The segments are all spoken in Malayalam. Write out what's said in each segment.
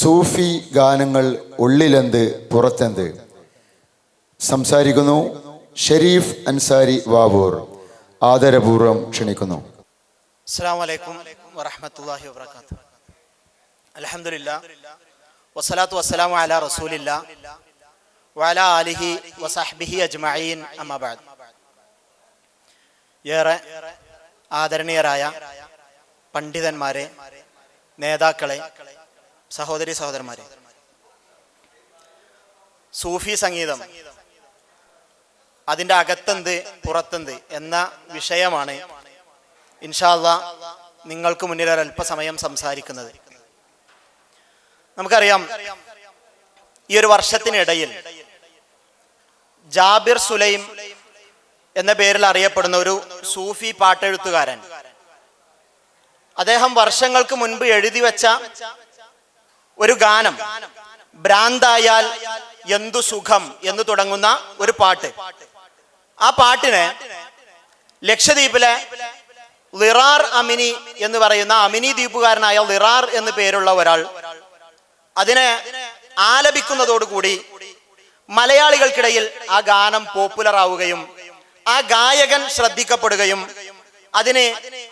സൂഫി ഗാനങ്ങൾ ഉള്ളിലെന്ത് പുറത്തെന്ത്? സംസാരിക്കുന്നു ഷെരീഫ് അൻസാരി വാവൂർ. ആദരപൂർവം ക്ഷണിക്കുന്നു. വസ്സലാത്തു അലിഹി വസഹ്ബിഹി അജ്മഈൻ ഏറെ ആദരണീയരായ പണ്ഡിതന്മാരെ നേതാക്കളെ സഹോദരി സഹോദരന്മാരെ. സൂഫി സംഗീതം അതിന്റെ അകത്തെന്ത് പുറത്തെന്ത് എന്ന വിഷയമാണ് ഇൻഷാല്ല നിങ്ങൾക്ക് മുന്നിൽ ഒരല്പസമയം സംസാരിക്കുന്നത്. നമുക്കറിയാം ഈ ഒരു വർഷത്തിനിടയിൽ ജാബിർ സുലൈം എന്ന പേരിൽ അറിയപ്പെടുന്ന ഒരു സൂഫി പാട്ടെഴുത്തുകാരൻ അദ്ദേഹം വർഷങ്ങൾക്ക് മുൻപ് എഴുതി വെച്ച ഒരു ഗാനം. ഭ്രാന്തായാൽ എന്തു സുഖം എന്ന് തുടങ്ങുന്ന ഒരു പാട്ട്. ആ പാട്ടിന് ലക്ഷദ്വീപിലെ ലിറാർ അമിനി എന്ന് പറയുന്ന അമിനി ദ്വീപുകാരനായ ലിറാർ എന്ന് പേരുള്ള ഒരാൾ അതിനെ ആലപിക്കുന്നതോടുകൂടി മലയാളികൾക്കിടയിൽ ആ ഗാനം പോപ്പുലർ ആവുകയും ആ ഗായകൻ ശ്രദ്ധിക്കപ്പെടുകയും അതിന്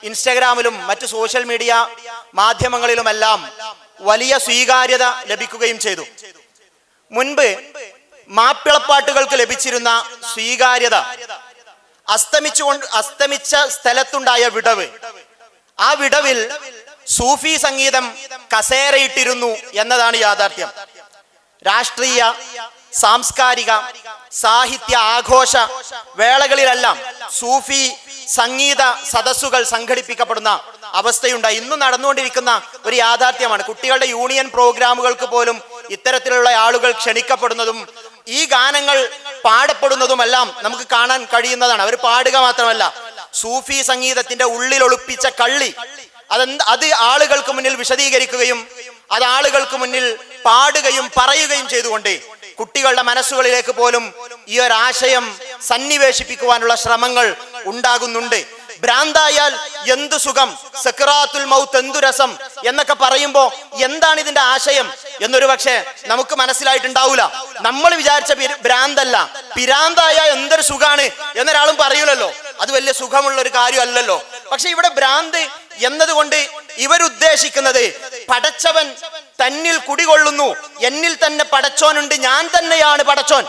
ഇൻസ്റ്റഗ്രാമിലും മറ്റു സോഷ്യൽ മീഡിയ മാധ്യമങ്ങളിലുമെല്ലാം വലിയ സ്വീകാര്യത ലഭിക്കുകയും ചെയ്തു. മുൻപ് മാപ്പിളപ്പാട്ടുകൾക്ക് ലഭിച്ചിരുന്ന സ്വീകാര്യത അസ്തമിച്ചുകൊണ്ട് അസ്തമിച്ച സ്ഥലത്തുണ്ടായ വിടവ്. ആ വിടവിൽ സൂഫി സംഗീതം കസേരയിട്ടിരുന്നു എന്നതാണ് യാഥാർത്ഥ്യം. രാഷ്ട്രീയ സാംസ്കാരിക സാഹിത്യ ആഘോഷ വേളകളിലെല്ലാം സൂഫി സംഗീത സദസ്സുകൾ സംഘടിപ്പിക്കപ്പെടുന്ന അവസ്ഥയുണ്ടായി ഇന്നും നടന്നുകൊണ്ടിരിക്കുന്ന ഒരു യാഥാർത്ഥ്യമാണ്. കുട്ടികളുടെ യൂണിയൻ പ്രോഗ്രാമുകൾക്ക് പോലും ഇത്തരത്തിലുള്ള ആളുകൾ ക്ഷണിക്കപ്പെടുന്നതും ഈ ഗാനങ്ങൾ പാടപ്പെടുന്നതുമെല്ലാം നമുക്ക് കാണാൻ കഴിയുന്നതാണ്. അവർ പാടുക മാത്രമല്ല സൂഫി സംഗീതത്തിന്റെ ഉള്ളിൽ ഒളിപ്പിച്ച കള്ളി അതെന്ത് അത് ആളുകൾക്ക് മുന്നിൽ വിശദീകരിക്കുകയും അത് ആളുകൾക്ക് മുന്നിൽ പാടുകയും പറയുകയും ചെയ്തുകൊണ്ട് കുട്ടികളുടെ മനസ്സുകളിലേക്ക് പോലും ഈ ഒരു ആശയം സന്നിവേശിപ്പിക്കുവാനുള്ള ശ്രമങ്ങൾ ഉണ്ടാകുന്നുണ്ട്. ഭ്രാന്തായാൽ എന്തു സുഖം? സക്രാത്തുൽ മൗത്ത് എന്തു രസം? എന്നൊക്കെ പറയുമ്പോ എന്താണ് ഇതിന്റെ ആശയം? എന്നൊരു പക്ഷേ നമുക്ക് മനസ്സിലായിട്ടുണ്ടാവൂല. നമ്മൾ വിചാരിച്ച ഭ്രാന്തല്ല. പിരാന്തായ എന്തൊരു സുഖാണ് എന്നൊരാളും പറയൂലല്ലോ. അത് വലിയ സുഖമുള്ള ഒരു കാര്യമല്ലല്ലോ. പക്ഷെ ഇവിടെ ഭ്രാന്ത് എന്നതുകൊണ്ട് ഇവരുദ്ദേശിക്കുന്നത് പടച്ചവൻ തന്നിൽ കുടികൊള്ളുന്നു. എന്നിൽ തന്നെ പടച്ചോനുണ്ട്. ഞാൻ തന്നെയാണ് പടച്ചോൻ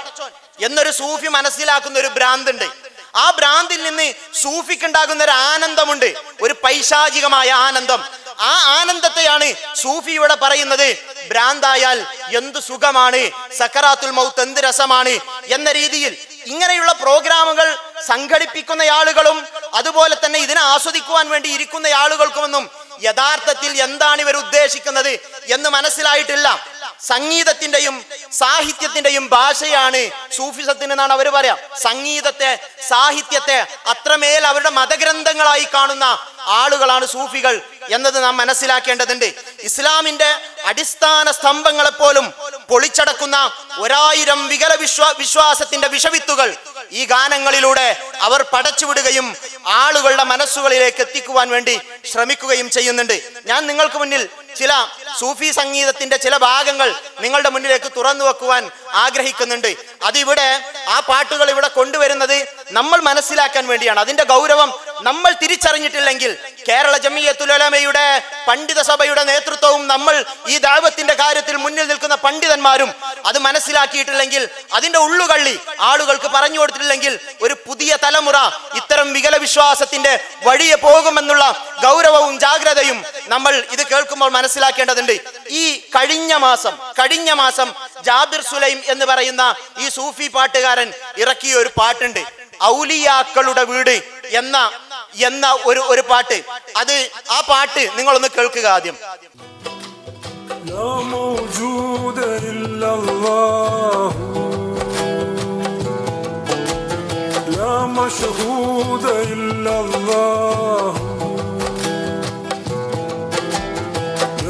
എന്നൊരു സൂഫി മനസ്സിലാക്കുന്ന ഒരു ഭ്രാന്തുണ്ട്. ആ ഭ്രാന്തിൽ നിന്ന് സൂഫിക്കുണ്ടാകുന്ന ഒരു ആനന്ദമുണ്ട്. ഒരു പൈശാചികമായ ആനന്ദം. ആ ആനന്ദത്തെയാണ് സൂഫി ഇവിടെ പറയുന്നത്. ഭ്രാന്തായാൽ എന്ത് സുഖമാണ്? സക്കറാത്തുൽ മൗത്ത് എന്ത് രസമാണ്? എന്ന രീതിയിൽ ഇങ്ങനെയുള്ള പ്രോഗ്രാമുകൾ സംഘടിപ്പിക്കുന്ന ആളുകളും അതുപോലെ തന്നെ ഇതിനെ ആസ്വദിക്കുവാൻ വേണ്ടി ഇരിക്കുന്ന ആളുകൾക്കുമൊന്നും യഥാർത്ഥത്തിൽ എന്താണ് ഇവർ ഉദ്ദേശിക്കുന്നത് എന്ന് മനസ്സിലായിട്ടില്ല. സംഗീതത്തിന്റെയും സാഹിത്യത്തിന്റെയും ഭാഷയാണ് സൂഫിസത്തിന് എന്നാണ് അവർ പറയാം. സംഗീതത്തെ സാഹിത്യത്തെ അത്രമേൽ അവരുടെ മതഗ്രന്ഥങ്ങളായി കാണുന്ന ആളുകളാണ് സൂഫികൾ എന്നത് നാം മനസ്സിലാക്കേണ്ടതുണ്ട്. ഇസ്ലാമിന്റെ അടിസ്ഥാന സ്തംഭങ്ങളെപ്പോലും പൊളിച്ചടക്കുന്ന ഒരായിരം വികല വിശ്വാ വിശ്വാസത്തിന്റെ വിഷവിത്തുകൾ ഈ ഗാനങ്ങളിലൂടെ അവർ പടച്ചുവിടുകയും ആളുകളുടെ മനസ്സുകളിലേക്ക് എത്തിക്കുവാൻ വേണ്ടി ശ്രമിക്കുകയും ചെയ്യുന്നുണ്ട്. ഞാൻ നിങ്ങൾക്ക് മുന്നിൽ ചില സൂഫി സംഗീതത്തിന്റെ ചില ഭാഗങ്ങൾ നിങ്ങളുടെ മുന്നിലേക്ക് തുറന്നു വെക്കുവാൻ ആഗ്രഹിക്കുന്നുണ്ട്. അതിവിടെ ആ പാട്ടുകൾ ഇവിടെ കൊണ്ടുവരുന്നത് നമ്മൾ മനസ്സിലാക്കാൻ വേണ്ടിയാണ്. അതിന്റെ ഗൗരവം നമ്മൾ തിരിച്ചറിഞ്ഞിട്ടില്ലെങ്കിൽ കേരള ജമിയത്തുലമയുടെ പണ്ഡിത സഭയുടെ നേതൃത്വവും നമ്മൾ ഈ ദൈവത്തിന്റെ കാര്യത്തിൽ മുന്നിൽ നിൽക്കുന്ന പണ്ഡിതന്മാരും അത് മനസ്സിലാക്കിയിട്ടില്ലെങ്കിൽ അതിന്റെ ഉള്ളുകള്ളി ആളുകൾക്ക് പറഞ്ഞു കൊടുത്തിട്ടില്ലെങ്കിൽ ഒരു പുതിയ തലമുറ ഇത്തരം വികല വിശ്വാസത്തിന്റെ വഴിയെ പോകുമെന്നുള്ള ഗൗരവവും ജാഗ്രതയും നമ്മൾ ഇത് കേൾക്കുമ്പോൾ മനസ്സിലാക്കേണ്ടതുണ്ട് ഈ കഴിഞ്ഞ മാസം കഴിഞ്ഞ മാസം ജാബിർ സുലൈം എന്ന് പറയുന്ന ഈ സൂഫി പാട്ടുകാരൻ ഇറക്കിയ ഒരു പാട്ടുണ്ട് ഔലിയാക്കളുടെ വീട് എന്ന എന്ന ഒരു ഒരു പാട്ട് അത് ആ പാട്ട് നിങ്ങളൊന്ന് കേൾക്കുക ആദ്യം لا موجود إلا الله لا مشهود إلا الله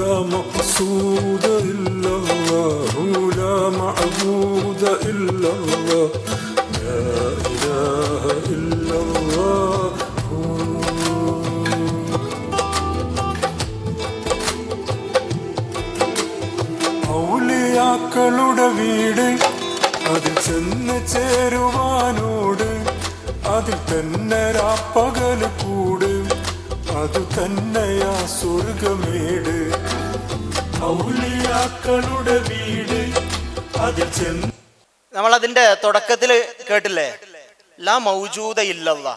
لا مقصود إلا الله لا معبود إلا الله അതിന്റെ തുടക്കത്തിൽ കേട്ടില്ലേ? ലാ മൗജൂദ ഇല്ലല്ല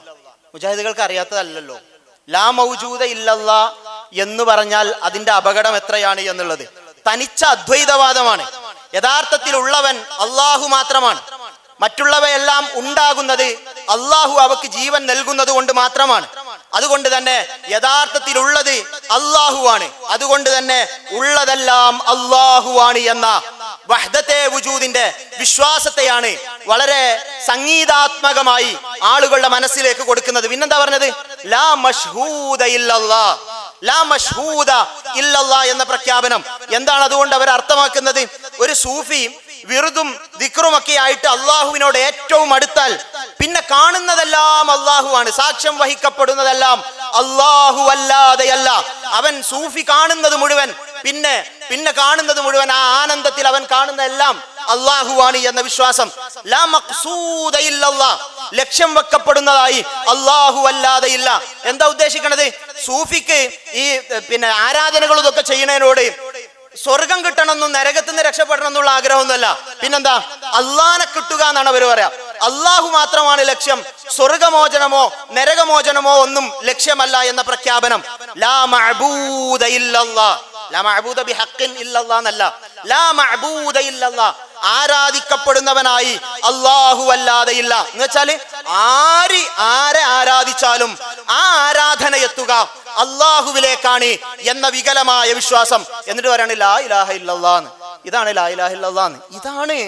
മുജാഹിദുകൾക്ക് അറിയാത്തതല്ലല്ലോ. ലാ മൗജൂദ ഇല്ലല്ല എന്ന് പറഞ്ഞാൽ അതിന്റെ അപകടം എത്രയാണ് എന്നുള്ളത്. തനിച്ച അദ്വൈതവാദമാണ്. യഥാർത്ഥത്തിൽ ഉള്ളവൻ അള്ളാഹു മാത്രമാണ്. മറ്റുള്ളവയെല്ലാം ഉണ്ടാകുന്നത് അള്ളാഹു അവക്ക് ജീവൻ നൽകുന്നത് കൊണ്ട് മാത്രമാണ്. അതുകൊണ്ട് തന്നെ യഥാർത്ഥത്തിൽ യഥാർത്ഥത്തിലുള്ളത് അള്ളാഹുവാണ് അതുകൊണ്ട് തന്നെ ഉള്ളതെല്ലാം അള്ളാഹുവാണ് എന്ന വഹ്ദത്തെ വുജൂദിന്റെ വിശ്വാസത്തെയാണ് വളരെ സംഗീതാത്മകമായി ആളുകളുടെ മനസ്സിലേക്ക് കൊടുക്കുന്നത്. പിന്നെന്താ പറഞ്ഞത്? ലാ മഷ്ഹൂദ ഇല്ലല്ലാ. ലാ മഷ്ഹൂദ ഇല്ലല്ല എന്ന പ്രഖ്യാപനം. എന്താണ് അതുകൊണ്ട് അവർ അർത്ഥമാക്കുന്നത്? ഒരു സൂഫി വിറുതും ദിക്റുമൊക്കെ ആയിട്ട് അള്ളാഹുവിനോട് ഏറ്റവും അടുത്താൽ പിന്നെ കാണുന്നതെല്ലാം അള്ളാഹുവാണ്. സാക്ഷ്യം വഹിക്കപ്പെടുന്നതെല്ലാം അള്ളാഹു അല്ലാതെയല്ല അവൻ സൂഫി കാണുന്നത് മുഴുവൻ പിന്നെ പിന്നെ കാണുന്നത് മുഴുവൻ ആ ആനന്ദത്തിൽ അവൻ കാണുന്ന എല്ലാം അള്ളാഹുവാണ് എന്ന വിശ്വാസം. ലാ. ലക്ഷ്യം വെക്കപ്പെടുന്നതായി അള്ളാഹു അല്ലാതെ ഇല്ല. എന്താ ഉദ്ദേശിക്കണത്? സൂഫിക്ക് ഈ പിന്നെ ആരാധനകൾ ഇതൊക്കെ ചെയ്യുന്നതിനോട് സ്വർഗം കിട്ടണമെന്നും നരകത്തിൽ നിന്ന് രക്ഷപ്പെടണം എന്നുള്ള ആഗ്രഹമൊന്നുമല്ല. പിന്നെന്താ? അള്ളാനെ കിട്ടുക എന്നാണ് അവർ പറയാ. അള്ളാഹു മാത്രമാണ് ലക്ഷ്യം. സ്വർഗമോചനമോ നരകമോചനമോ ഒന്നും ലക്ഷ്യമല്ല എന്ന പ്രഖ്യാപനം. ലാ മഅബൂദ ആരാധിക്കപ്പെടുന്നവനായി അള്ളാഹു അല്ലാതെ ഇല്ല എന്ന് വെച്ചാൽ ആര് ആരെ ആരാധിച്ചാലും ആ ആരാധന എത്തുക അള്ളാഹുവിലേക്കാണ് എന്ന വികലമായ വിശ്വാസം. എന്നിട്ട് പറയാണ് ലാ ഇലാഹ ഇല്ലല്ലാന്ന് ഇതാണ് ലാ ഇലാഹ ഇല്ലാന്ന് ഇതാണ്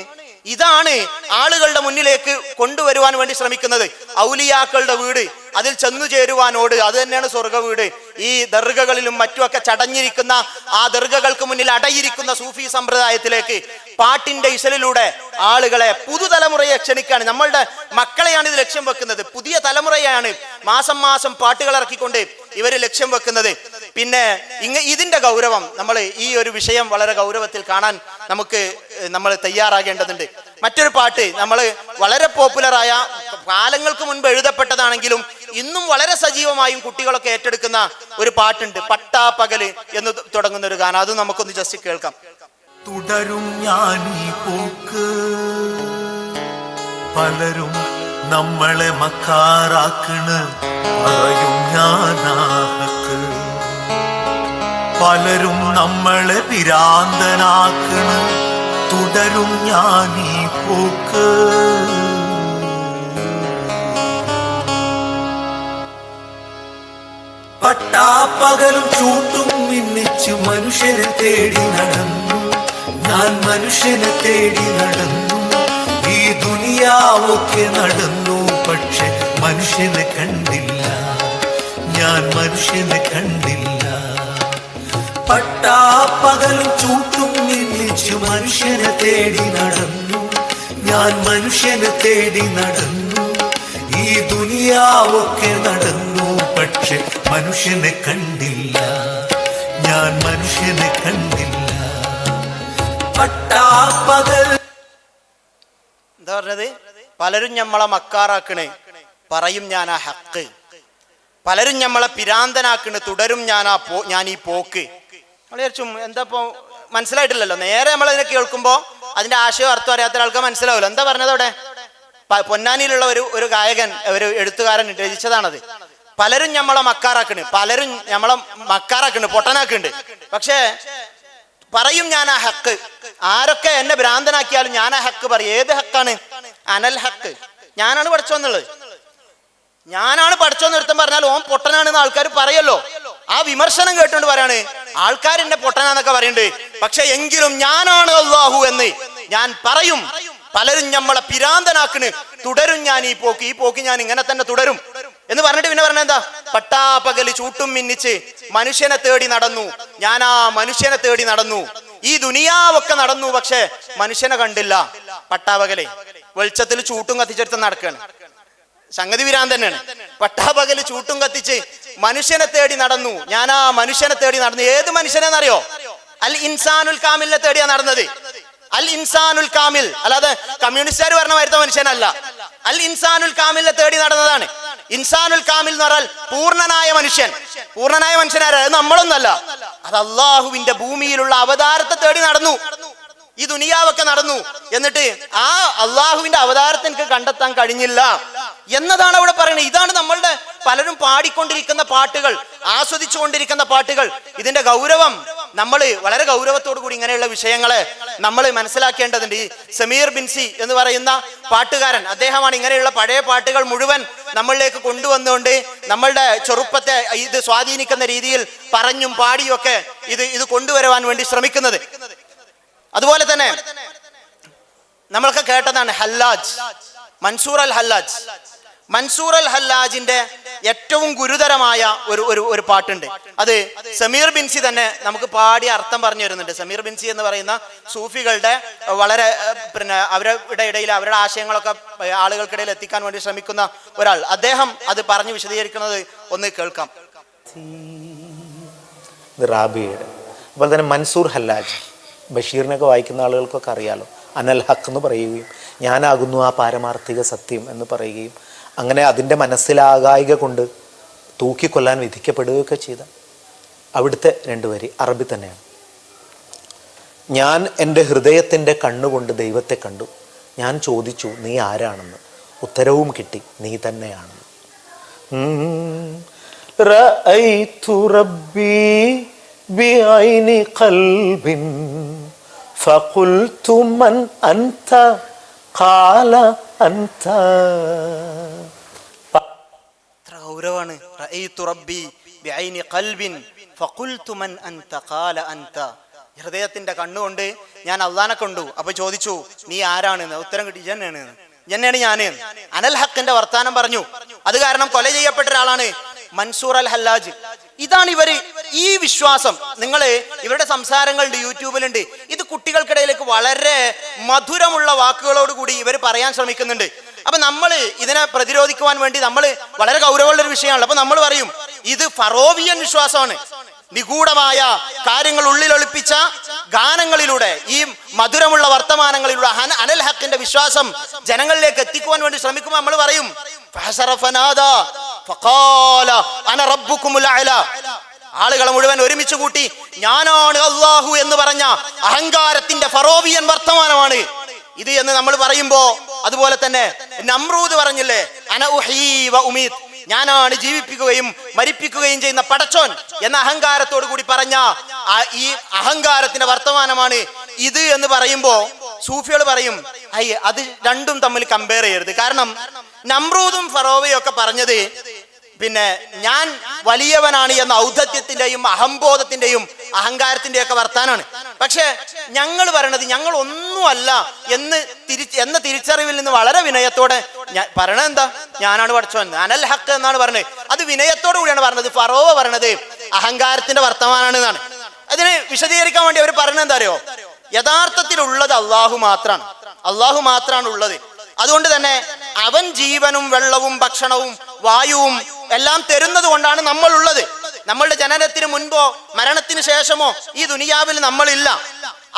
ഇതാണ് ആളുകളുടെ മുന്നിലേക്ക് കൊണ്ടുവരുവാൻ വേണ്ടി ശ്രമിക്കുന്നത്. ഔലിയാക്കളുടെ വീട് അതിൽ ചെന്നു ചേരുവാനോട് അത് തന്നെയാണ് സ്വർഗ വീട്. ഈ ദർഗകളിലും മറ്റുമൊക്കെ ചടഞ്ഞിരിക്കുന്ന ആ ദർഗകൾക്ക് മുന്നിൽ അടയിരിക്കുന്ന സൂഫി സമ്പ്രദായത്തിലേക്ക് പാട്ടിന്റെ ഇശലിലൂടെ ആളുകളെ പുതുതലമുറയെ ക്ഷണിക്കാണ് നമ്മളുടെ മക്കളെയാണ് ഇത് ലക്ഷ്യം വെക്കുന്നത്. പുതിയ തലമുറയാണ് മാസം മാസം പാട്ടുകൾ ഇറക്കിക്കൊണ്ട് ഇവർ ലക്ഷ്യം വെക്കുന്നത്. പിന്നെ ഇങ്ങ ഇതിന്റെ ഗൗരവം നമ്മൾ ഈ ഒരു വിഷയം വളരെ ഗൗരവത്തിൽ കാണാൻ നമുക്ക് നമ്മൾ തയ്യാറാകേണ്ടതുണ്ട്. മറ്റൊരു പാട്ട് നമ്മൾ വളരെ പോപ്പുലറായ കാലങ്ങൾക്ക് മുൻപ് എഴുതപ്പെട്ടതാണെങ്കിലും ഇന്നും വളരെ സജീവമായും കുട്ടികളൊക്കെ ഏറ്റെടുക്കുന്ന ഒരു പാട്ടുണ്ട് പട്ടാ പകൽ എന്ന് തുടങ്ങുന്ന ഒരു ഗാനം. അത് നമുക്കൊന്ന് ജസ്റ്റ് കേൾക്കാം. തുടരും ഞാൻ ഈ പോക്ക്. പലരും നമ്മളെ മക്കാറാക്കണ്. പറയും ഞാനാക്ക് പലരും നമ്മളെ പിരാന്തനാക്കണ്. തുടരും ഞാൻ ഈ പോക്ക്. പട്ടാപ്പകലും ചൂട്ടും മിന്നിച്ചു മനുഷ്യനെ തേടി നടന്നു. ഞാൻ മനുഷ്യനെ തേടി നടന്നു. ഈ ദുനിയാവൊക്കെ നടന്നു. പക്ഷെ മനുഷ്യനെ കണ്ടില്ല. ഞാൻ മനുഷ്യനെ കണ്ടില്ല. പട്ടാപ്പകലും ചൂട്ടും നിന്നിച്ചു മനുഷ്യനെ തേടി നടന്നു. ഞാൻ മനുഷ്യനെ തേടി നടന്നു. ഈ ദുനിയാവൊക്കെ നടന്നു. പക്ഷെ മനുഷ്യനെ കണ്ടില്ല. ഞാൻ മനുഷ്യനെ കണ്ടില്ല. പട്ടാ പകൽ എന്താ പറഞ്ഞത്? പലരും ഞമ്മളെ മക്കാറാക്കണേ. പറയും ഞാൻ ആ ഹക്ക്. പലരും ഞമ്മളെ പിരാന്തനാക്കണ്. തുടരും ഞാൻ ആ പോ ഞാൻ ഈ പോക്ക്. നമ്മൾ വിചാരിച്ചു എന്താ ഇപ്പോൾ മനസ്സിലായിട്ടില്ലല്ലോ. നേരെ നമ്മൾ അതിനെ കേൾക്കുമ്പോൾ അതിന്റെ ആശയം അർത്ഥം അറിയാത്ത ഒരാൾക്ക് മനസ്സിലാവില്ല എന്താ പറഞ്ഞത് അവിടെ? പൊന്നാനിയിലുള്ള ഒരു ഒരു ഗായകൻ ഒരു എഴുത്തുകാരൻ രചിച്ചതാണത്. പലരും ഞമ്മളെ മക്കാറാക്കണ് പലരും ഞമ്മളെ മക്കാറാക്കണ് പൊട്ടനാക്കുന്നുണ്ട്. പക്ഷേ പറയും ഞാൻ ആ ഹക്ക്. ആരൊക്കെ എന്നെ ഭ്രാന്തനാക്കിയാലും ഞാൻ ആ ഹക്ക് പറയും. ഏത് ഹക്കാണ്? അനൽ ഹക്ക്. ഞാനാണ് പഠിച്ചോന്നുള്ളത്. ഞാനാണ് പഠിച്ചോന്ന് ഒരുത്തൻ പറഞ്ഞാൽ ഓൻ പൊട്ടനാണെന്ന് ആൾക്കാർ പറയല്ലോ. ആ വിമർശനം കേട്ടുകൊണ്ട് പറയാണ് ആൾക്കാർ എന്നെ പൊട്ടനാന്നൊക്കെ പറയുന്നുണ്ട് പക്ഷെ എങ്കിലും ഞാനാണ് അള്ളാഹു എന്ന് ഞാൻ പറയും. പലരും നമ്മളെ പിരാന്തനാക്കണ്. തുടരും ഞാൻ ഈ പോക്ക്. ഈ പോക്ക് ഞാൻ ഇങ്ങനെ തന്നെ തുടരും. എന്ന് പറഞ്ഞിട്ട് പിന്നെ പറഞ്ഞ എന്താ? പട്ടാപ്പകൽ ചൂട്ടും മിന്നിച്ച് മനുഷ്യനെ തേടി നടന്നു. ഞാൻ ആ മനുഷ്യനെ തേടി നടന്നു. ഈ ദുനിയാവൊക്കെ നടന്നു പക്ഷെ മനുഷ്യനെ കണ്ടില്ല. പട്ടാപകലെ വെളിച്ചത്തിൽ ചൂട്ടും കത്തിച്ചെടുത്ത് നടക്കുകയാണ് സംഗതി വിരാൻ തന്നെയാണ്. പട്ടാപകൽ ചൂട്ടും കത്തിച്ച് മനുഷ്യനെ തേടി നടന്നു. ഞാൻ ആ മനുഷ്യനെ തേടി നടന്നു. ഏത് മനുഷ്യനെന്നറിയോ? അൽ ഇൻസാനുൽ കാമിലിനെ തേടിയാ നടന്നത്. അൽ ഇൻസാനുൽ കാമിൽ. അല്ലാതെ കമ്മ്യൂണിസ്റ്റുകാർ പറഞ്ഞ വരുത്ത മനുഷ്യനല്ല. അൽ ഇൻസാനുൽ കാമിലിനെ തേടി നടന്നതാണ്. ഇൻസാനുൽ കാമിൽ എന്ന് പറഞ്ഞാൽ പൂർണനായ മനുഷ്യൻ. പൂർണനായ മനുഷ്യനാരാ അത് നമ്മളൊന്നല്ല. അത് അള്ളാഹുവിന്റെ ഭൂമിയിലുള്ള അവതാരത്തെ തേടി നടന്നു. ഈ ദുനിയാവൊക്കെ നടന്നു. എന്നിട്ട് ആ അള്ളാഹുവിന്റെ അവതാരത്തെ എനിക്ക് കണ്ടെത്താൻ കഴിഞ്ഞില്ല. എന്നതാണ് അവിടെ പറയുന്നത്. ഇതാണ് നമ്മളുടെ പലരും പാടിക്കൊണ്ടിരിക്കുന്ന പാട്ടുകൾ ആസ്വദിച്ചുകൊണ്ടിരിക്കുന്ന പാട്ടുകൾ. ഇതിന്റെ ഗൗരവം നമ്മൾ വളരെ ഗൗരവത്തോടു കൂടി ഇങ്ങനെയുള്ള വിഷയങ്ങളെ നമ്മൾ മനസ്സിലാക്കേണ്ടതുണ്ട്. ഈ സമീർ ബിൻസി എന്ന് പറയുന്ന പാട്ടുകാരൻ അദ്ദേഹമാണ് ഇങ്ങനെയുള്ള പഴയ പാട്ടുകൾ മുഴുവൻ നമ്മളിലേക്ക് കൊണ്ടുവന്നുകൊണ്ട് നമ്മളുടെ ചെറുപ്പത്തെ ഇത് സ്വാധീനിക്കുന്ന രീതിയിൽ പറഞ്ഞും പാടിയും ഒക്കെ ഇത് ഇത് കൊണ്ടുവരുവാൻ വേണ്ടി ശ്രമിക്കുന്നത്. അതുപോലെ തന്നെ നമ്മളൊക്കെ കേട്ടതാണ് ഹല്ലാജ് മൻസൂർ അൽ ഹല്ലാജ് മൻസൂർ അൽ ഹല്ലാജിന്റെ ഏറ്റവും ഗുരുതരമായ ഒരു ഒരു ഒരു പാട്ടുണ്ട്. അത് സമീർ ബിൻസി തന്നെ നമുക്ക് പാടി അർത്ഥം പറഞ്ഞു തരുന്നുണ്ട്. സമീർ ബിൻസി എന്ന് പറയുന്ന സൂഫികളുടെ വളരെ പിന്നെ അവരുടെ ഇടയിൽ അവരുടെ ആശയങ്ങളൊക്കെ ആളുകൾക്കിടയിൽ എത്തിക്കാൻ വേണ്ടി ശ്രമിക്കുന്ന ഒരാൾ. അദ്ദേഹം അത് പറഞ്ഞു വിശദീകരിക്കുന്നത് ഒന്ന് കേൾക്കാം. റാബിയുടെ. അതുപോലെ തന്നെ മൻസൂർ ഹല്ലാജ്. ബഷീറിനൊക്കെ വായിക്കുന്ന ആളുകൾക്കൊക്കെ അറിയാലോ അനൽ ഹക്ക് എന്ന് പറയുകയും ഞാനാകുന്നു ആ പാരമാർത്ഥിക സത്യം എന്ന് പറയുകയും അങ്ങനെ അതിൻ്റെ മനസ്സിലാകായിക കൊണ്ട് തൂക്കിക്കൊല്ലാൻ വിധിക്കപ്പെടുകയൊക്കെ ചെയ്ത അവിടുത്തെ രണ്ട് വരി അറബി തന്നെയാണ് ഞാൻ എൻ്റെ ഹൃദയത്തിൻ്റെ കണ്ണുകൊണ്ട് ദൈവത്തെ കണ്ടു ഞാൻ ചോദിച്ചു നീ ആരാണെന്ന് ഉത്തരവും കിട്ടി നീ തന്നെയാണെന്ന് رأيت ربي بعين قلب فقلت من أنت قال أنت എത്ര ഗൗരവാണ് റഅയ്തു റബ്ബി ബിഐനി ഖൽബിൻ ഫഖുൽതു മൻ അൻത ഖാല അൻത ഹൃദയത്തിന്റെ കണ്ണുകൊണ്ട് ഞാൻ അള്ളാനെ കണ്ടു അപ്പൊ ചോദിച്ചു നീ ആരാണെന്ന് ഉത്തരം കിട്ടി ജന്നാണ് ജന്നാണ് ഞാന് അനൽ ഹക്കിന്റെ വർത്താനം പറഞ്ഞു അത് കാരണം കൊല ചെയ്യപ്പെട്ട ഒരാളാണ് മൻസൂർ അൽ ഹല്ലാജ് ഇതാണ് ഇവര് ഈ വിശ്വാസം നിങ്ങൾ ഇവരുടെ സംസാരങ്ങളുണ്ട് യൂട്യൂബിലുണ്ട്. ഇത് കുട്ടികൾക്കിടയിലേക്ക് വളരെ മധുരമുള്ള വാക്കുകളോട് കൂടി ഇവർ പറയാൻ ശ്രമിക്കുന്നുണ്ട്. അപ്പൊ നമ്മൾ ഇതിനെ പ്രതിരോധിക്കുവാൻ വേണ്ടി നമ്മൾ വളരെ ഗൗരവമുള്ള ഒരു വിഷയമാണ് അപ്പൊ നമ്മൾ പറയും ഇത് ഫറോവിയൻ വിശ്വാസമാണ്. നിഗൂഢമായ കാര്യങ്ങൾ ഉള്ളിൽ ഒളിപ്പിച്ച ഗാനങ്ങളിലൂടെ ഈ മധുരമുള്ള വർത്തമാനങ്ങളിലൂടെ അനൽ ഹക്കിന്റെ വിശ്വാസം ജനങ്ങളിലേക്ക് എത്തിക്കുവാൻ വേണ്ടി ശ്രമിക്കുമ്പോൾ നമ്മൾ പറയും ആളുകളെ മുഴുവൻ ഒരുമിച്ച് കൂട്ടി ഞാനാണ് അള്ളാഹു എന്ന് പറഞ്ഞ അഹങ്കാരത്തിന്റെ ഫറോബിയൻ വർത്തമാനമാണ്. ഇത് എന്ന് നമ്മൾ പറയുമ്പോ അതുപോലെ തന്നെ നമ്രൂദ് പറഞ്ഞില്ലേ അന ഉമീദ് ഞാനാണ് ജീവിപ്പിക്കുകയും മരിപ്പിക്കുകയും ചെയ്യുന്ന പടച്ചോൻ എന്ന അഹങ്കാരത്തോടു കൂടി പറഞ്ഞ ഈ അഹങ്കാരത്തിന്റെ വർത്തമാനമാണ് ഇത് എന്ന് പറയുമ്പോ സൂഫികൾ പറയും അയ്യ അത് രണ്ടും തമ്മിൽ കമ്പയർ ചെയ്യരുത്. കാരണം നമ്രൂദും ഫറോവയും ഒക്കെ പറഞ്ഞത് പിന്നെ ഞാൻ വലിയവനാണ് എന്ന ഔദ്ധത്യത്തിന്റെയും അഹംബോധത്തിന്റെയും അഹങ്കാരത്തിന്റെയും ഒക്കെ വർത്താനാണ്. പക്ഷെ ഞങ്ങൾ പറയണത് ഞങ്ങൾ ഒന്നുമല്ല എന്ന് തിരിച്ച് എന്ന തിരിച്ചറിവിൽ നിന്ന് വളരെ വിനയത്തോടെ പറയണത് എന്താ? ഞാനാണ് പഠിച്ചോൻ അനൽ ഹക്ക് എന്നാണ് പറഞ്ഞത്. അത് വിനയത്തോടു കൂടിയാണ് പറഞ്ഞത്. ഫറോവ പറഞ്ഞത് അഹങ്കാരത്തിന്റെ വർത്തമാനാണ് എന്നാണ് അതിന് വിശദീകരിക്കാൻ വേണ്ടി അവർ പറഞ്ഞത് എന്താ അറിയോ? യഥാർത്ഥത്തിലുള്ളത് അള്ളാഹു മാത്രമാണ് അള്ളാഹു മാത്രമാണ് ഉള്ളത് അതുകൊണ്ട് തന്നെ അവൻ ജീവനും വെള്ളവും ഭക്ഷണവും വായുവും എല്ലാം തരുന്നത് കൊണ്ടാണ് നമ്മൾ ഉള്ളത് നമ്മളുടെ ജനനത്തിന് മുൻപോ മരണത്തിന് ശേഷമോ ഈ ദുനിയാവിൽ നമ്മളില്ല.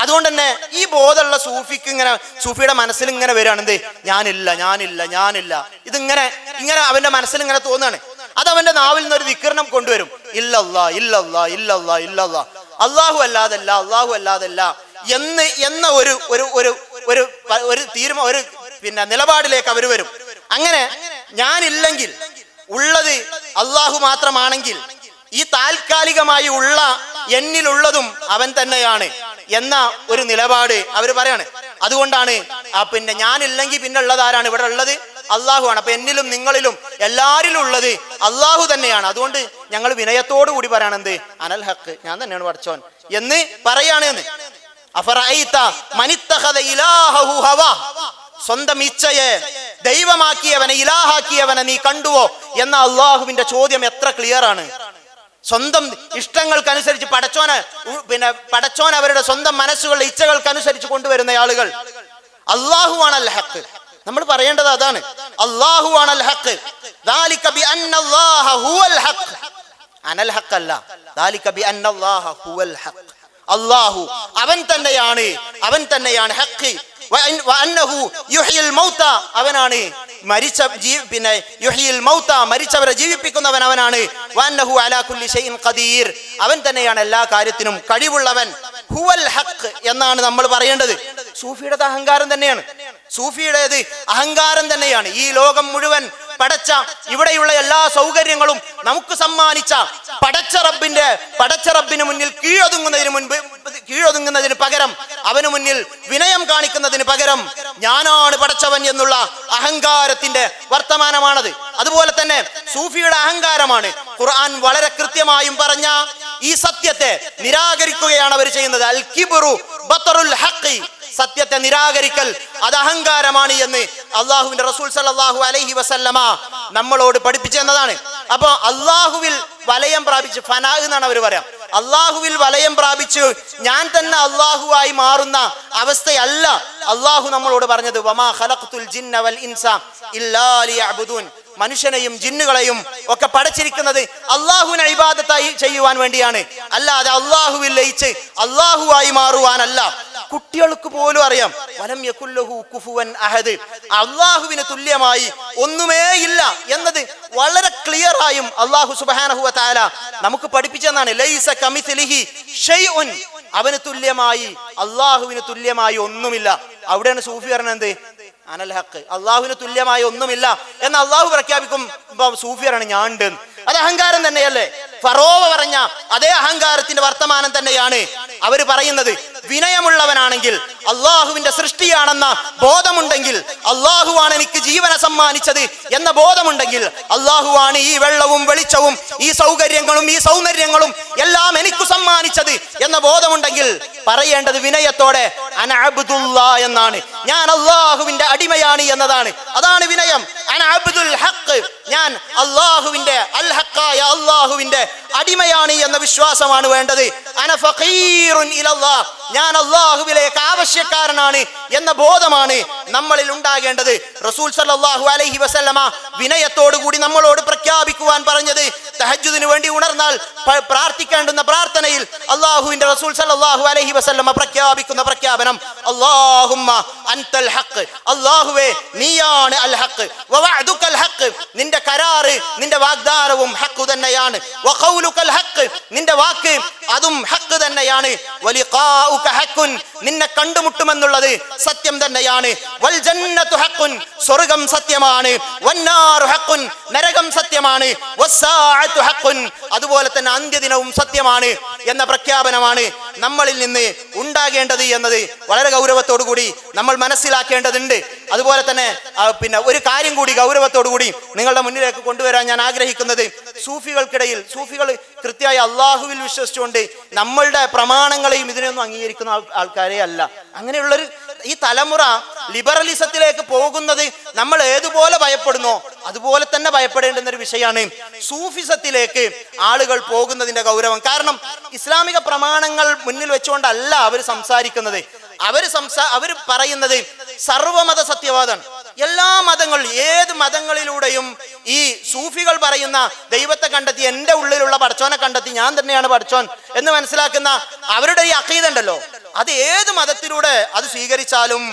അതുകൊണ്ട് തന്നെ ഈ ബോധമുള്ള സൂഫിക്ക് ഇങ്ങനെ സൂഫിയുടെ മനസ്സിൽ ഇങ്ങനെ വരികയാണ് എന്ത്? ഞാനില്ല ഞാനില്ല ഞാനില്ല. ഇതിങ്ങനെ ഇങ്ങനെ അവന്റെ മനസ്സിൽ ഇങ്ങനെ തോന്നുകയാണ്. അത് അവന്റെ നാവിൽ നിന്ന് ഒരു വികരണം കൊണ്ടുവരും. ഇല്ലല്ലാ ഇല്ലല്ലാ ഇല്ലല്ലാ ഇല്ലല്ലാ. അള്ളാഹു അല്ലാതല്ല അള്ളാഹു അല്ലാതല്ല എന്ന് എന്ന ഒരു ഒരു ഒരു ഒരു തീരുമാനം ഒരു പിന്നെ നിലപാടിലേക്ക് അവർ വരും. അങ്ങനെ ഞാനില്ലെങ്കിൽ ഉള്ളത് അള്ളാഹു മാത്രമാണെങ്കിൽ ഈ താൽക്കാലികമായി ഉള്ള എന്നിലുള്ളതും അവൻ തന്നെയാണ് എന്ന ഒരു നിലപാട് അവർ പറയാണ്. അതുകൊണ്ടാണ് ആ പിന്നെ ഞാനില്ലെങ്കിൽ പിന്നെ ഉള്ളത് ആരാണ്? ഇവിടെ ഉള്ളത് അള്ളാഹു ആണ് അപ്പൊ എന്നിലും നിങ്ങളിലും എല്ലാരിലും ഉള്ളത് അള്ളാഹു തന്നെയാണ്. അതുകൊണ്ട് ഞങ്ങൾ വിനയത്തോടു കൂടി പറയണം എന്ത്? അനൽ ഹക്ക് ഞാൻ തന്നെയാണ് പഠിച്ചോൻ എന്ന് പറയാണ് എന്ന്. സ്വന്തം ഇച്ഛയെ ദൈവമാക്കിയവനെ ഇലാഹാക്കിയവനെ നീ കണ്ടുവോ എന്ന അള്ളാഹുവിന്റെ ചോദ്യം എത്ര ക്ലിയർ ആണ്. സ്വന്തം ഇഷ്ടങ്ങൾക്കനുസരിച്ച് പടച്ചോന് പിന്നെ പടച്ചോൻ അവരുടെ സ്വന്തം മനസ്സുകളുടെ ഇച്ഛകൾക്കനുസരിച്ച് കൊണ്ടുവരുന്ന ആളുകൾ. അള്ളാഹു ആണ് ഹക്ക്. നമ്മൾ പറയേണ്ടത് അതാണ്. അള്ളാഹു ആണ് ഹക്ക്. അനൽ അല്ല അവൻ തന്നെയാണ് അവൻ തന്നെയാണ് ഹക്ക്. അവനാണ് മരിച്ച പിന്നെ യുഹിയിൽ മൗത്ത. മരിച്ചവരെ ജീവിപ്പിക്കുന്നവൻ അവനാണ്. ഖദീർ. അവൻ തന്നെയാണ് എല്ലാ കാര്യത്തിനും കഴിവുള്ളവൻ. ഹുവൽ ഹക്ക് എന്നാണ് നമ്മൾ പറയേണ്ടത്. സൂഫിയുടെ അഹങ്കാരം തന്നെയാണ്. സൂഫിയുടേത് അഹങ്കാരം തന്നെയാണ്. ഈ ലോകം മുഴുവൻ പടച്ച ഇവിടെയുള്ള എല്ലാ സൗകര്യങ്ങളും നമുക്ക് സമ്മാനിച്ച പടച്ച റബ്ബിന്റെ പടച്ച റബ്ബിന് മുന്നിൽ കീഴൊതുങ്ങുന്നതിന് മുൻപ് കീഴൊതുങ്ങുന്നതിന് പകരം അവന് മുന്നിൽ വിനയം കാണിക്കുന്നതിന് പകരം ഞാനാണ് പടച്ചവൻ എന്നുള്ള അഹങ്കാരത്തിന്റെ വർത്തമാനമാണത്. അതുപോലെ തന്നെ സൂഫിയുടെ അഹങ്കാരമാണ്. ഖുർആൻ വളരെ കൃത്യമായും പറഞ്ഞ ഈ സത്യത്തെ നിരാകരിക്കുകയാണ് അവർ ചെയ്യുന്നത്. അൽ കിബുറു ബത്തറുൽ ഹഖി. സത്യത്തെ നിരാകരിക്കൽ അത് അഹങ്കാരമാണ് എന്ന് അള്ളാഹുവിന്റെ റസൂൽ സല്ലല്ലാഹു അലൈഹി വസല്ലമ നമ്മളോട് പഠിപ്പിച്ചു എന്നതാണ് അപ്പൊ അള്ളാഹുവിൽ വലയം പ്രാപിച്ച് ഫനാഹ് എന്നാണ് അവർ പറയാം. അള്ളാഹുവിൽ വലയം പ്രാപിച്ച്. ഞാൻ തന്നെ അള്ളാഹുവായി മാറുന്ന അവസ്ഥയല്ല അള്ളാഹു നമ്മളോട് പറഞ്ഞത്. വമാ ഖലഖ്തുൽ ജിന്ന വൽ ഇല്ലാ മനുഷ്യനെയും ജിന്നുകളെയും ഒക്കെ പടച്ചിരിക്കുന്നത് അള്ളാഹുവിനെ ഇബാദത്തായി ചെയ്യുവാൻ വേണ്ടിയാണ്. അല്ലാതെ അള്ളാഹുവിൽ ലയിച്ച് അള്ളാഹുവായി മാറുവാനല്ല. കുട്ടികൾക്ക് പോലും അറിയാം. വലം യകുല്ലഹു കുഫുവൻ അഹദ്. അള്ളാഹുവിന് തുല്യമായി ഒന്നുമേ ഇല്ല എന്നത് വളരെ ക്ലിയർ ആയും അള്ളാഹു സുബ്ഹാനഹു താല നമുക്ക് പഠിപ്പിച്ചെന്നാണ്. ലൈസ കമിസിലിഹി ഷൈഉൻ. അവന് തുല്യമായി അള്ളാഹുവിന് തുല്യമായി ഒന്നുമില്ല. അവിടെയാണ് സൂഫി പറഞ്ഞത് അനൽ ഹക്ക് അള്ളാഹുവിന് തുല്യമായി ഒന്നുമില്ല എന്ന് അള്ളാഹു പ്രഖ്യാപിക്കും. സൂഫി പറയണം ഞാൻ ഉണ്ട് അത് അഹങ്കാരം തന്നെയല്ലേ? ഫറോവ പറഞ്ഞ അതേ അഹങ്കാരത്തിന്റെ വർത്തമാനം തന്നെയാണ് അവർ പറയുന്നത്. വിനയമുള്ളവനാണെങ്കിൽ അള്ളാഹുവിന്റെ സൃഷ്ടിയാണെന്ന ബോധമുണ്ടെങ്കിൽ അള്ളാഹുവാണ് എനിക്ക് ജീവനെ സമ്മാനിച്ചത് എന്ന ബോധമുണ്ടെങ്കിൽ അള്ളാഹുവാണ് ഈ വെള്ളവും വെളിച്ചവും ഈ സൗകര്യങ്ങളും ഈ സൗന്ദര്യങ്ങളും എല്ലാം എനിക്ക് സമ്മാനിച്ചത് എന്ന ബോധമുണ്ടെങ്കിൽ പറയേണ്ടത് വിനയത്തോടെ അന അബ്ദുല്ലാ എന്നാണ്. ഞാൻ അള്ളാഹുവിന്റെ അടിമയാണ് എന്നതാണ്. അതാണ് വിനയം. അന അബ്ദുൽ ഹക്ക് ഞാൻ അള്ളാഹുവിന്റെ അൽ ഹക്കായ അള്ളാഹുവിന്റെ അടിമയാണ് എന്ന വിശ്വാസമാണ് വേണ്ടത്. അന ഫഖീറുൻ ഞാൻ അള്ളാഹുവിലേക്ക് ആവശ്യക്കാരനാണ് എന്ന ബോധമാണ് നമ്മളിൽ ഉണ്ടാകേണ്ടത്. റസൂൽ സല്ലാഹു അലൈഹി വസല്ലമ വിനയത്തോടു കൂടി നമ്മളോട് പ്രഖ്യാപിക്കുവാൻ പറഞ്ഞത് തഹജ്ജുദിന് വേണ്ടി ഉണർന്നാൽ പ്രാർത്ഥിക്കേണ്ടുന്ന പ്രാർത്ഥനയിൽ അള്ളാഹുവിന്റെ റസൂൽ സല്ലാഹു അലൈഹി വസല്ലമ പ്രഖ്യാപിക്കുന്ന പ്രഖ്യാപനം അല്ലാഹുമ്മ അൻതൽ ഹഖ്. അല്ലാഹുവേ നീയാണ് അൽ വവഅദുകൽ ഹഖ്. നിന്റെ കരാറ് നിന്റെ വാഗ്ദാനവും ഹഖ് തന്നെയാണ്. ഹഖ്. നിന്റെ വാക്ക് അതും ഹക്ക് തന്നെയാണ്. ഹഖുൻ നിന്നെ കണ്ടുമുട്ടുമെന്നുള്ളത് സത്യം തന്നെയാണ്. വൽ ജന്നത്തു ഹഖുൻ സ്വർഗം സത്യമാണ്. ഹഖുൻ നരകം സത്യമാണ്. ഹഖുൻ അതുപോലെ തന്നെ അന്ത്യദിനവും സത്യമാണ് എന്ന പ്രഖ്യാപനമാണ് നമ്മളിൽ നിന്ന് ഉണ്ടാകേണ്ടത് എന്നത് വളരെ ഗൗരവത്തോടു കൂടി നമ്മൾ മനസ്സിലാക്കേണ്ടതുണ്ട്. അതുപോലെ തന്നെ പിന്നെ ഒരു കാര്യം കൂടി ഗൗരവത്തോടു കൂടി നിങ്ങളുടെ മുന്നിലേക്ക് കൊണ്ടുവരാൻ ഞാൻ ആഗ്രഹിക്കുന്നത് സൂഫികൾക്കിടയിൽ സൂഫികൾ കൃത്യമായി അള്ളാഹുവിൽ വിശ്വസിച്ചുകൊണ്ട് നമ്മളുടെ പ്രമാണങ്ങളെയും ഇതിനെയൊന്നും അംഗീകരിക്കുന്ന ആൾ- ആൾക്കാരെ അല്ല. അങ്ങനെയുള്ളൊരു ഈ തലമുറ ലിബറലിസത്തിലേക്ക് പോകുന്നത് നമ്മൾ ഏതുപോലെ ഭയപ്പെടുന്നോ അതുപോലെ തന്നെ ഭയപ്പെടേണ്ടുന്ന ഒരു വിഷയമാണ് സൂഫിസത്തിലേക്ക് ആളുകൾ പോകുന്നതിന്റെ ഗൗരവം. കാരണം ഇസ്ലാമിക പ്രമാണങ്ങൾ മുന്നിൽ വെച്ചുകൊണ്ടല്ല അവർ സംസാരിക്കുന്നത്. അവർ സംസാ അവർ പറയുന്നത് സർവമത സത്യവാദമാണ്. എല്ലാ മതങ്ങളും ഏത് മതങ്ങളിലൂടെയും ഈ സൂഫികൾ പറയുന്ന ദൈവത്തെ കണ്ടെത്തി എന്റെ ഉള്ളിലുള്ള പടച്ചോനെ കണ്ടെത്തി ഞാൻ തന്നെയാണ് പടച്ചോൻ എന്ന് മനസ്സിലാക്കുന്ന അവരുടെ ഈ അക്കീത ഉണ്ടല്ലോ. അത് ഏത് മതത്തിലൂടെ അത് സ്വീകരിച്ചാലും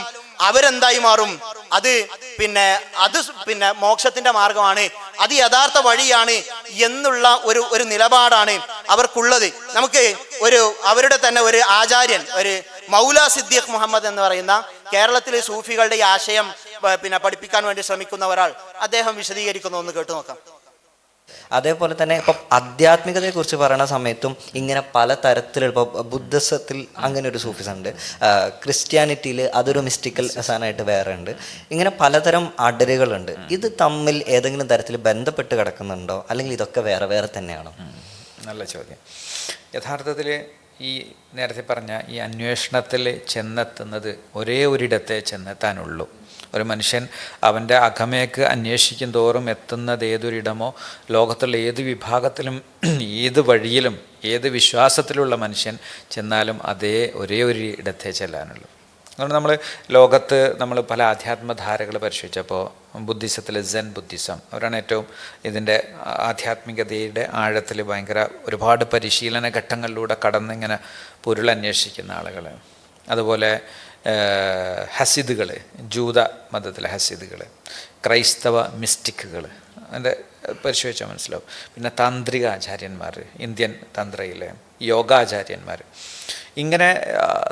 അവരെന്തായി മാറും? അത് പിന്നെ അത് പിന്നെ മോക്ഷത്തിന്റെ മാർഗമാണ്. അത് യഥാർത്ഥ വഴിയാണ് എന്നുള്ള ഒരു ഒരു നിലപാടാണ് അവർക്കുള്ളത്. നമുക്ക് ഒരു അവരുടെ തന്നെ ഒരു ആചാര്യൻ ഒരു മൗല സിദ്ദീഖ് മുഹമ്മദ് എന്ന് പറയുന്ന കേരളത്തിലെ സൂഫികളുടെ ഈ ആശയം പിന്നെ പഠിപ്പിക്കാൻ വേണ്ടി ശ്രമിക്കുന്ന ഒരാൾ അദ്ദേഹം വിശദീകരിക്കുന്നു ഒന്ന് കേട്ടു നോക്കാം. അതേപോലെ തന്നെ ഇപ്പം അധ്യാത്മികതയെ കുറിച്ച് പറയുന്ന സമയത്തും ഇങ്ങനെ പല തരത്തിലുള്ള ഇപ്പോൾ ബുദ്ധിസത്തിൽ അങ്ങനെ ഒരു സൂഫിസ് ഉണ്ട് ക്രിസ്ത്യാനിറ്റിയിൽ അതൊരു മിസ്റ്റിക്കൽ സാധനമായിട്ട് വേറെ ഉണ്ട് ഇങ്ങനെ പലതരം അടരുകളുണ്ട്. ഇത് തമ്മിൽ ഏതെങ്കിലും തരത്തിൽ ബന്ധപ്പെട്ട് കിടക്കുന്നുണ്ടോ? അല്ലെങ്കിൽ ഇതൊക്കെ വേറെ വേറെ തന്നെയാണോ? നല്ല ചോദ്യം. യഥാർത്ഥത്തിൽ ഈ നേരത്തെ പറഞ്ഞ ഈ അന്വേഷണത്തിൽ ചെന്നെത്തുന്നത് ഒരേ ഒരിടത്തെ ചെന്നെത്താനുള്ളൂ. ഒരു മനുഷ്യൻ അവന്റെ അകമേക്ക് അന്വേഷിക്കും തോറും എത്തുന്നത് ഏതൊരിടമോ ലോകത്തുള്ള ഏത് വിഭാഗത്തിലും ഏത് വഴിയിലും ഏത് വിശ്വാസത്തിലുള്ള മനുഷ്യൻ ചെന്നാലും അതേ ഒരേ ഒരു ഇടത്തെ ചെല്ലാനുള്ളൂ. അതുകൊണ്ട് നമ്മൾ ലോകത്ത് നമ്മൾ പല ആധ്യാത്മധാരകൾ പരിശോധിച്ചപ്പോൾ ബുദ്ധിസത്തിൽ സെൻ ബുദ്ധിസം അവരാണ് ഏറ്റവും ഇതിന്റെ ആധ്യാത്മികതയുടെ ആഴത്തിൽ ഭയങ്കര ഒരുപാട് പരിശീലന ഘട്ടങ്ങളിലൂടെ കടന്നിങ്ങനെ പൊരുളന്വേഷിക്കുന്ന ആളുകൾ അതുപോലെ ഹസിദുകൾ ജൂത മതത്തിലെ ഹസിദുകൾ ക്രൈസ്തവ മിസ്റ്റിക്കുകൾ അതിന്റെ പരിശോധിച്ചാൽ മനസ്സിലാവും. പിന്നെ താന്ത്രിക ആചാര്യന്മാർ ഇന്ത്യൻ തന്ത്രയിലെ യോഗാചാര്യന്മാർ. ഇങ്ങനെ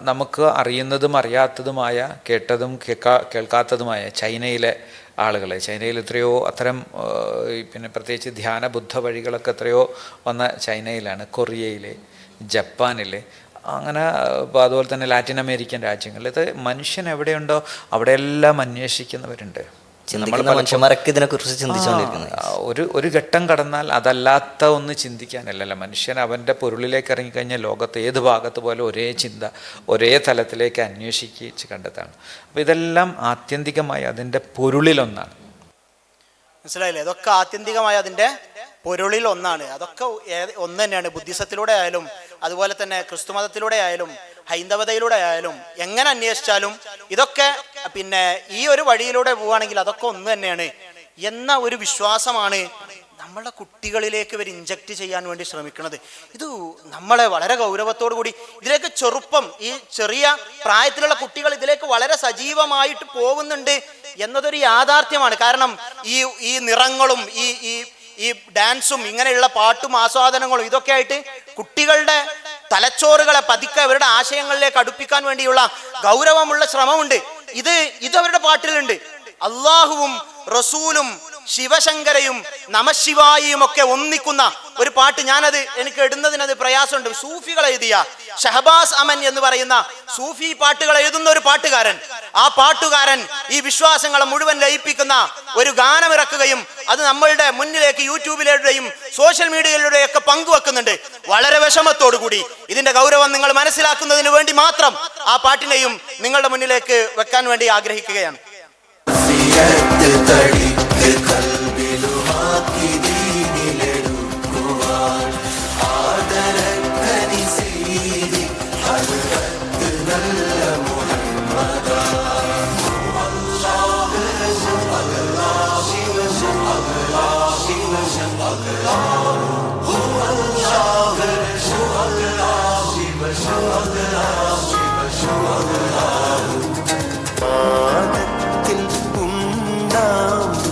നമുക്ക് അറിയുന്നതും അറിയാത്തതുമായ കേട്ടതും കേൾക്കാ കേൾക്കാത്തതുമായ ചൈനയിലെ ആളുകൾ ചൈനയിൽ എത്രയോ അത്തരം പിന്നെ പ്രത്യേകിച്ച് ധ്യാന ബുദ്ധ വഴികളൊക്കെ എത്രയോ വന്ന ചൈനയിലാണ് കൊറിയയിൽ ജപ്പാനിൽ അങ്ങനെ അതുപോലെ തന്നെ ലാറ്റിൻ അമേരിക്കൻ രാജ്യങ്ങളിൽ ഇത് മനുഷ്യൻ എവിടെയുണ്ടോ അവിടെയെല്ലാം അന്വേഷിക്കുന്നവരുണ്ട്. മനുഷ്യന്മാരൊക്കെ ഇതിനെക്കുറിച്ച് ചിന്തിച്ചുകൊണ്ടിരിക്കുന്നത് ഒരു ഒരു ഘട്ടം കടന്നാൽ അതല്ലാത്ത ഒന്ന് ചിന്തിക്കാനല്ലല്ലോ. മനുഷ്യൻ അവന്റെ പൊരുളിലേക്ക് ഇറങ്ങിക്കഴിഞ്ഞാൽ ലോകത്ത് ഏത് ഭാഗത്ത് പോലും ഒരേ ചിന്ത ഒരേ തലത്തിലേക്ക് അന്വേഷിച്ച് കണ്ടെത്താണ്. അപ്പോൾ ഇതെല്ലാം ആത്യന്തികമായി അതിന്റെ പൊരുളിലൊന്നാണ്. മനസ്സിലായില്ലേ? ഇതൊക്കെ ആത്യന്തികമായി അതിന്റെ പൊരുളിൽ ഒന്നാണ് അതൊക്കെ ഒന്ന് തന്നെയാണ് ബുദ്ധിസത്തിലൂടെ ആയാലും അതുപോലെ തന്നെ ക്രിസ്തുമതത്തിലൂടെ ആയാലും ഹൈന്ദവതയിലൂടെ ആയാലും എങ്ങനെ അന്വേഷിച്ചാലും ഇതൊക്കെ പിന്നെ ഈ ഒരു വഴിയിലൂടെ പോവുകയാണെങ്കിൽ അതൊക്കെ ഒന്ന് തന്നെയാണ് എന്ന ഒരു വിശ്വാസമാണ് നമ്മളെ കുട്ടികളിലേക്ക് ഇവർ ഇഞ്ചക്ട് ചെയ്യാൻ വേണ്ടി ശ്രമിക്കുന്നത്. ഇത് നമ്മളെ വളരെ ഗൗരവത്തോടു കൂടി ഇതിലേക്ക് ചെറുപ്പം ഈ ചെറിയ പ്രായത്തിലുള്ള കുട്ടികൾ ഇതിലേക്ക് വളരെ സജീവമായിട്ട് പോകുന്നുണ്ട് എന്നതൊരു യാഥാർത്ഥ്യമാണ്. കാരണം ഈ ഈ നിറങ്ങളും ഈ ഈ ഈ ഡാൻസും ഇങ്ങനെയുള്ള പാട്ടും ആസ്വാദനങ്ങളും ഇതൊക്കെ ആയിട്ട് കുട്ടികളുടെ തലച്ചോറുകളെ പതുക്കെ അവരുടെ ആശയങ്ങളിലേക്ക് അടുപ്പിക്കാൻ വേണ്ടിയുള്ള ഗൗരവമുള്ള ശ്രമമുണ്ട്. ഇത് ഇത് അവരുടെ പാട്ടിലുണ്ട്. അള്ളാഹുവും റസൂലും ശിവശങ്കരയും നമശിവായിയും ഒക്കെ ഒന്നിക്കുന്ന ഒരു പാട്ട് ഞാനത് എനിക്ക് ഇടുന്നതിന് അത് പ്രയാസമുണ്ട്. സൂഫികൾ എഴുതിയ ഷഹബാസ് അമൻ എന്ന് പറയുന്ന സൂഫി പാട്ടുകൾ എഴുതുന്ന ഒരു പാട്ടുകാരൻ. ആ പാട്ടുകാരൻ ഈ വിശ്വാസങ്ങളെ മുഴുവൻ ലയിപ്പിക്കുന്ന ഒരു ഗാനമിറക്കുകയും അത് നമ്മളുടെ മുന്നിലേക്ക് യൂട്യൂബിലൂടെയും സോഷ്യൽ മീഡിയയിലൂടെയും ഒക്കെ പങ്കുവെക്കുന്നുണ്ട്. വളരെ കൂടി ഇതിന്റെ ഗൗരവം നിങ്ങൾ മനസ്സിലാക്കുന്നതിന് വേണ്ടി മാത്രം ആ പാട്ടിനെയും നിങ്ങളുടെ മുന്നിലേക്ക് വെക്കാൻ വേണ്ടി ആഗ്രഹിക്കുകയാണ്.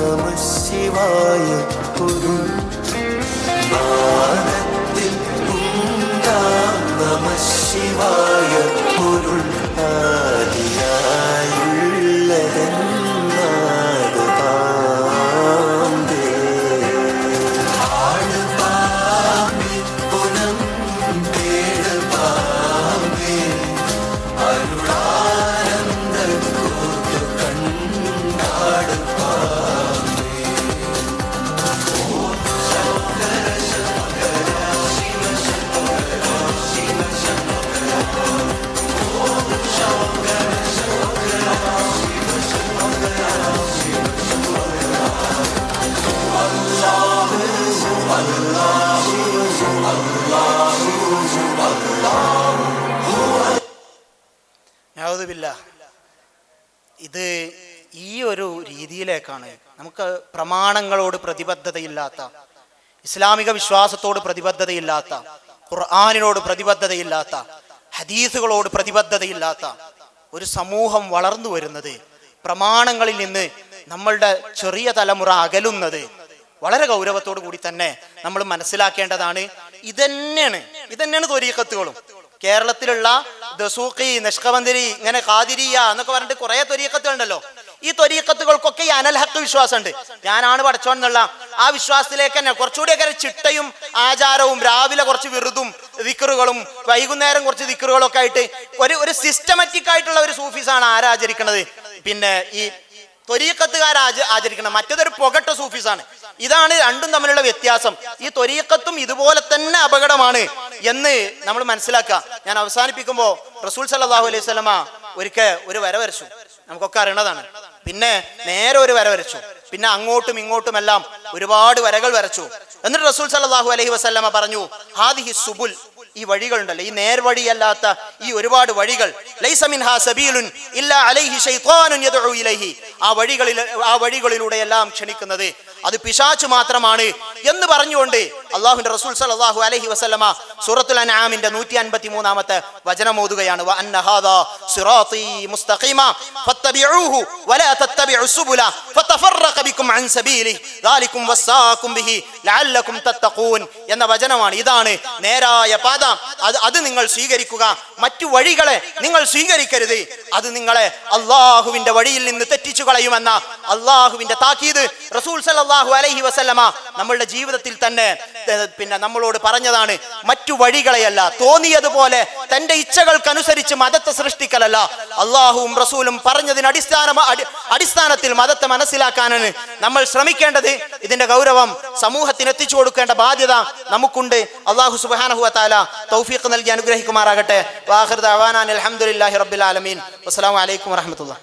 നമ ശിവായ ഒരു പാദത്തിൽ നമ ശിവായ യാതൊരുമില്ല ഇത് ഈ ഒരു രീതിയിലേക്കാണ് നമുക്ക് പ്രമാണങ്ങളോട് പ്രതിബദ്ധതയില്ലാത്ത ഇസ്ലാമിക വിശ്വാസത്തോട് പ്രതിബദ്ധതയില്ലാത്ത ഖുർആാനിനോട് പ്രതിബദ്ധതയില്ലാത്ത ഹദീസുകളോട് പ്രതിബദ്ധതയില്ലാത്ത ഒരു സമൂഹം വളർന്നു വരുന്നത് പ്രമാണങ്ങളിൽ നിന്ന് നമ്മളുടെ ചെറിയ തലമുറ അകലുന്നത് വളരെ ഗൗരവത്തോടു കൂടി തന്നെ നമ്മൾ മനസ്സിലാക്കേണ്ടതാണ് ഇതന്നെയാണ് ഇതന്നെയാണ് തൊരീക്കത്തുകളും കേരളത്തിലുള്ള ദസൂഖി നഷ്കബന്ദരി ഇങ്ങനെ ഖാദിരിയ എന്നൊക്കെ പറഞ്ഞിട്ട് കുറെ തൊരീക്കത്തുകളുണ്ടല്ലോ ഈ തൊരീക്കത്തുകൾക്കൊക്കെ ഈ വിശ്വാസം വിശ്വാസമുണ്ട്. ഞാനാണ് പഠിച്ചോ എന്നുള്ള ആ വിശ്വാസത്തിലേക്ക് തന്നെ കുറച്ചുകൂടിയൊക്കെ ചിട്ടയും ആചാരവും രാവിലെ കുറച്ച് വിറുതും ദിക്കറുകളും വൈകുന്നേരം കുറച്ച് ദിക്കറുകളും ഒക്കെ ആയിട്ട് ഒരു ഒരു സിസ്റ്റമാറ്റിക് ആയിട്ടുള്ള ഒരു സൂഫീസാണ് ആരാചരിക്കുന്നത് പിന്നെ ഈ തൊരീക്കത്തുകാർ ആച ആചരിക്കണം മറ്റേതൊരു പുകട്ട സൂഫീസാണ്. ഇതാണ് രണ്ടും തമ്മിലുള്ള വ്യത്യാസം. ഈ ത്വരീക്കത്തും ഇതുപോലെ തന്നെ അപകടമാണ് എന്ന് നമ്മൾ മനസ്സിലാക്കുക. ഞാൻ അവസാനിപ്പിക്കുമ്പോൾ റസൂൽ സല്ലാഹു അലൈഹി സ്വലമ ഒരിക്കൽ ഒരു വര വരച്ചു. നമുക്കൊക്കെ അറിയണതാണ്. പിന്നെ നേരെ ഒരു വര വരച്ചു. പിന്നെ അങ്ങോട്ടും ഇങ്ങോട്ടും എല്ലാം ഒരുപാട് വരകൾ വരച്ചു. എന്നിട്ട് റസൂൽ സല്ലാഹു അലൈഹി വസല്ലമ പറഞ്ഞു ഹാദിഹി സുബുൽ. ഈ വഴികളുണ്ടല്ലോ. ഈ നേർവഴിയല്ലാത്ത ഈ ഒരുപാട് വഴികൾ. ആ വഴികളിൽ ആ വഴികളിലൂടെ എല്ലാം ക്ഷണിക്കുന്നത്. അത് പിശാച്ചു മാത്രമാണ് എന്ന് പറഞ്ഞുകൊണ്ട് അള്ളാഹുവിന്റെ റസൂൽ സല്ലല്ലാഹു അലഹി വസ്ലമ സൂറത്തുൽ അനാമിന്റെ നൂറ്റി അൻപത്തി മൂന്നാമത്തെ വചനം ഓതുകയാണ് എന്ന വചനമാണ്. ഇതാണ് നേരായ പാത. അത് അത് നിങ്ങൾ സ്വീകരിക്കുക. മറ്റു വഴികളെ നിങ്ങൾ സ്വീകരിക്കരുത്. അത് നിങ്ങളെ അള്ളാഹുവിന്റെ വഴിയിൽ നിന്ന് തെറ്റിച്ചു കളയുമെന്ന അള്ളാഹുവിന്റെ താക്കീത് റസൂൽ സല്ലല്ലാഹു അലൈഹി വസല്ലമ നമ്മളുടെ ജീവിതത്തിൽ തന്നെ പിന്നെ നമ്മളോട് പറഞ്ഞതാണ് മറ്റു വഴികളെയല്ല തോന്നിയതുപോലെ തന്റെ ഇച്ഛകൾക്കനുസരിച്ച് മതത്തെ സൃഷ്ടിക്കലല്ല. അള്ളാഹുവും റസൂലും പറഞ്ഞതിന് അടിസ്ഥാന അടിസ്ഥാനത്തിൽ മതത്തെ മനസ്സിലാക്കാനാണ് നമ്മൾ ശ്രമിക്കേണ്ടത്. ഇതിന്റെ ഗൗരവം സമൂഹത്തിന് എത്തിച്ചു കൊടുക്കേണ്ട ബാധ്യത നമുക്കുണ്ട്. അള്ളാഹു സുബാനഹുവ താല തൗഫീഖ് നൽകി അനുഗ്രഹിക്കുമാറാകട്ടെ. വാഹിർ അവാനാൻ അലഹമുല്ലാഹി റബ്ബിൽ ആലമീൻ. അസ്സലാമു അലൈക്കും വറഹമത്തുള്ള